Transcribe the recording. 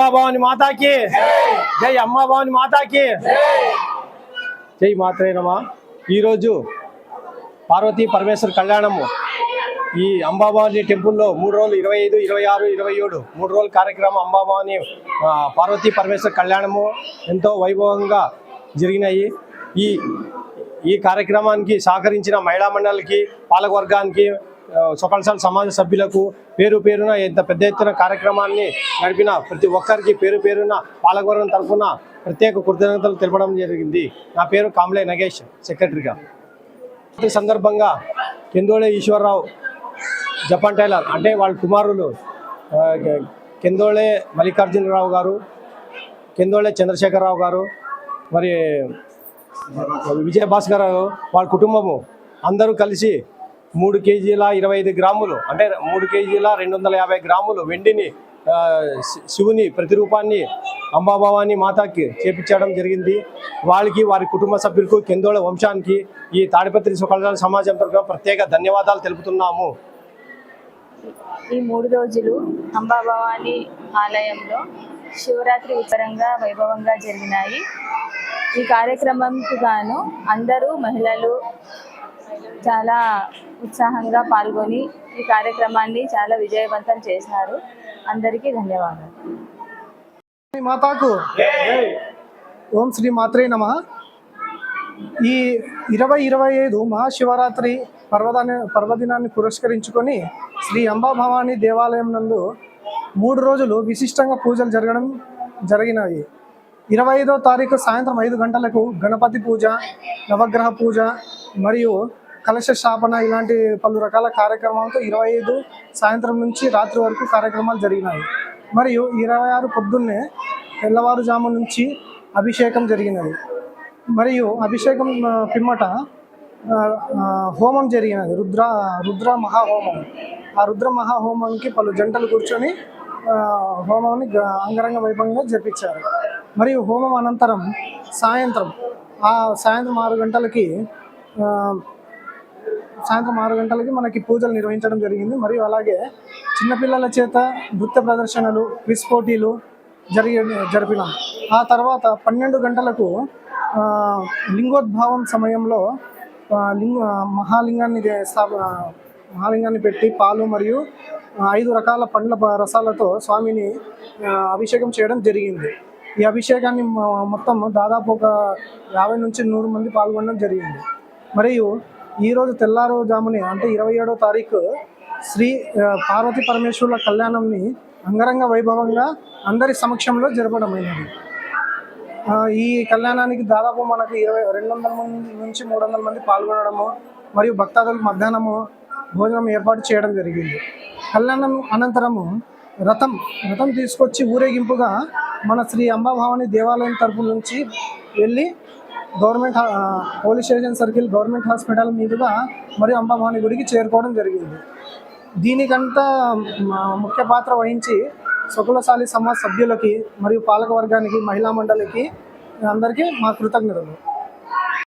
భవాని మాతాకి. జై అమ్మ భవాని మాతాకి. జై మాత్రేనమా ఈరోజు పార్వతీ పరమేశ్వర కళ్యాణము. ఈ అంబాభవాని టెంపుల్లో మూడు రోజులు ఇరవై ఐదు ఇరవై ఆరు ఇరవై ఏడు మూడు రోజుల కార్యక్రమం అంబాభవాని పార్వతీ పరమేశ్వర కళ్యాణము ఎంతో వైభవంగా జరిగినాయి. ఈ ఈ కార్యక్రమానికి సహకరించిన మహిళా మండలికి పాలకవర్గానికి సొకల్సాల సమాజ సభ్యులకు పేరు పేరున ఇంత పెద్ద ఎత్తున కార్యక్రమాన్ని నడిపిన ప్రతి ఒక్కరికి పేరు పేరున పాలకవర్గం తరఫున ప్రత్యేక కృతజ్ఞతలు తెలపడం జరిగింది. నా పేరు కాంబ్లే నగేష్ సెక్రటరీగా ఈ సందర్భంగా కెందోళే ఈశ్వరరావు జపాన్ టైలర్ అంటే వాళ్ళ కుమారులు కెందోళే మల్లికార్జునరావు గారు కెందోళే చంద్రశేఖరరావు గారు మరి విజయభాస్కర్ గారు వాళ్ళ కుటుంబము అందరూ కలిసి మూడు కేజీల ఇరవై ఐదు గ్రాములు అంటే మూడు కేజీల రెండు వందల యాభై గ్రాములు వెండిని శివుని ప్రతిరూపాన్ని అంబాభవాని మాతాకి చేపించడం జరిగింది. వాళ్ళకి వారి కుటుంబ సభ్యులకు కెందోళ వంశానికి ఈ తాడిపత్రి సుఖాల సమాజం తరఫున ప్రత్యేక ధన్యవాదాలు తెలుపుతున్నాము. ఈ మూడు రోజులు అంబాభవాని ఆలయంలో శివరాత్రి ఉత్తరంగా వైభవంగా జరిగినాయి. ఈ కార్యక్రమంకి గాను అందరూ మహిళలు చాలా ఉత్సాహంగా పాల్గొని ఈ కార్యక్రమాన్ని చాలా విజయవంతం చేసినారు అందరికీ ధన్యవాదాలు. శ్రీ మాతాకు. ఓం శ్రీ మాత్రే నమ. ఈ ఇరవై ఇరవై ఐదు మహాశివరాత్రి పర్వదాన్ని పర్వదినాన్ని పురస్కరించుకొని శ్రీ అంబాభవాని దేవాలయం నందు మూడు రోజులు విశిష్టంగా పూజలు జరగడం జరిగినవి. ఇరవై ఐదో తారీఖు సాయంత్రం ఐదు గంటలకు గణపతి పూజ నవగ్రహ పూజ మరియు కలశ స్థాపన ఇలాంటి పలు రకాల కార్యక్రమాలతో ఇరవై ఐదు సాయంత్రం నుంచి రాత్రి వరకు కార్యక్రమాలు జరిగినాయి. మరియు ఇరవై ఆరు పొద్దున్నే తెల్లవారుజాము నుంచి అభిషేకం జరిగినది. మరియు అభిషేకం పిమ్మట హోమం జరిగినది. రుద్ర రుద్ర మహాహోమం. ఆ రుద్ర మహాహోమానికి పలు జంటలు కూర్చొని హోమాన్ని గ- అంగరంగ వైభవంగా జరిపించారు. మరియు హోమం అనంతరం సాయంత్రం ఆ సాయంత్రం ఆరు గంటలకి సాయంత్రం ఆరు గంటలకి మనకి పూజలు నిర్వహించడం జరిగింది. మరియు అలాగే చిన్నపిల్లల చేత నృత్య ప్రదర్శనలు క్విజ్ పోటీలు జరిగి జరిపినాం. ఆ తర్వాత పన్నెండు గంటలకు లింగోద్భావం సమయంలో లింగ మహాలింగాన్ని దే- స్థాప మహాలింగాన్ని పెట్టి పాలు మరియు ఐదు రకాల పండ్ల రసాలతో స్వామిని అభిషేకం చేయడం జరిగింది. ఈ అభిషేకాన్ని మొత్తం దాదాపు ఒక యాభై నుంచి నూరు మంది పాల్గొనడం జరిగింది. మరియు ఈరోజు తెల్లారుజాముని అంటే ఇరవై ఏడో తారీఖు శ్రీ పార్వతి పార్వతీ పరమేశ్వరుల కళ్యాణంని అంగరంగ వైభవంగా అందరి సమక్షంలో జరపడమైనది. ఈ కళ్యాణానికి దాదాపు మనకి ఇరవై రెండు వందల మంది నుంచి మూడు వందల మంది పాల్గొనడము మరియు భక్తాదులు మధ్యాహ్నము భోజనం ఏర్పాటు చేయడం జరిగింది. కళ్యాణం అనంతరము రథం రథం తీసుకొచ్చి ఊరేగింపుగా మన శ్రీ అంబాభవాని దేవాలయం తరపు నుంచి వెళ్ళి government police station circle government hospital మీదుగా మరియు అంబాభవాని గుడికి చేరుకోవడం జరిగింది. దీనికంతా ముఖ్య పాత్ర వహించి స్వకులశాలి సమాజ సభ్యులకి మరియు పాలక వర్గానికి మహిళా మండలికి అందరికీ మా కృతజ్ఞతలు.